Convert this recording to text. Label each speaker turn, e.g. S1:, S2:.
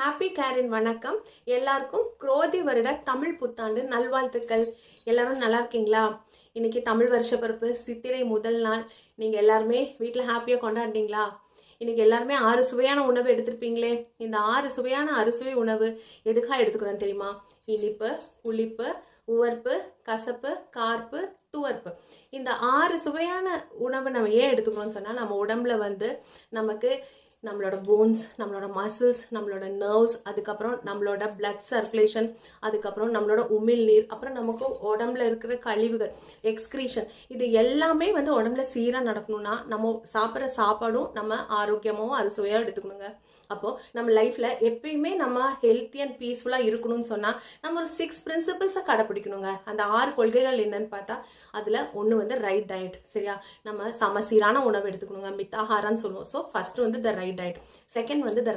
S1: Happy கேரின் வணக்கம். எல்லாருக்கும் குரோதி வருட தமிழ் புத்தாண்டு நல்வாழ்த்துக்கள். எல்லாரும் நல்லா இருக்கீங்களா? இன்னைக்கு தமிழ் வருஷ பிறப்பு சித்திரை முதல் நாள். நீங்கள் எல்லாருமே வீட்டில் ஹாப்பியாக கொண்டாடினீங்களா? இன்னைக்கு எல்லாருமே ஆறு சுவையான உணவு எடுத்திருப்பீங்களே. இந்த ஆறு சுவையான அறுசுவை உணவு எதுக்காக எடுத்துக்கிறோம் தெரியுமா? இனிப்பு புளிப்பு உவர்ப்பு கசப்பு கார்ப்பு துவர்ப்பு. இந்த ஆறு சுவையான உணவு நம்ம ஏன் எடுத்துக்கிறோம்னு சொன்னால் நம்ம உடம்புல வந்து நமக்கு நம்மளோட போன்ஸ் நம்மளோட மசில்ஸ் நம்மளோட நர்வ்ஸ் அதுக்கப்புறம் நம்மளோட பிளட் சர்க்குலேஷன் அதுக்கப்புறம் நம்மளோட உமிழ்நீர் அப்புறம் நமக்கு உடம்புல இருக்கிற கழிவுகள் எக்ஸ்க்ரீஷன் இது எல்லாமே வந்து உடம்புல சீராக நடக்கணும்னா நம்ம சாப்பிட்ற சாப்பாடும் நம்ம ஆரோக்கியமாகவும் அது சுவையாக எடுத்துக்கணுங்க. அப்போது நம்ம லைஃப்பில் எப்பயுமே நம்ம ஹெல்த்தி அண்ட் பீஸ்ஃபுல்லாக இருக்கணும்னு சொன்னால் நம்ம ஒரு சிக்ஸ் பிரின்சிபிள்ஸை கடைப்பிடிக்கணுங்க அந்த ஆறு கொள்கைகள் என்னன்னு பார்த்தா அதில் ஒன்று வந்து ரைட் டயட் சரியா? நம்ம சமசீரான உணவு எடுத்துக்கணுங்க. மித்தாகாரம்னு சொல்லுவோம். ஸோ ஃபஸ்ட்டு வந்து த ரைட் டயட் செகண்ட் வந்து த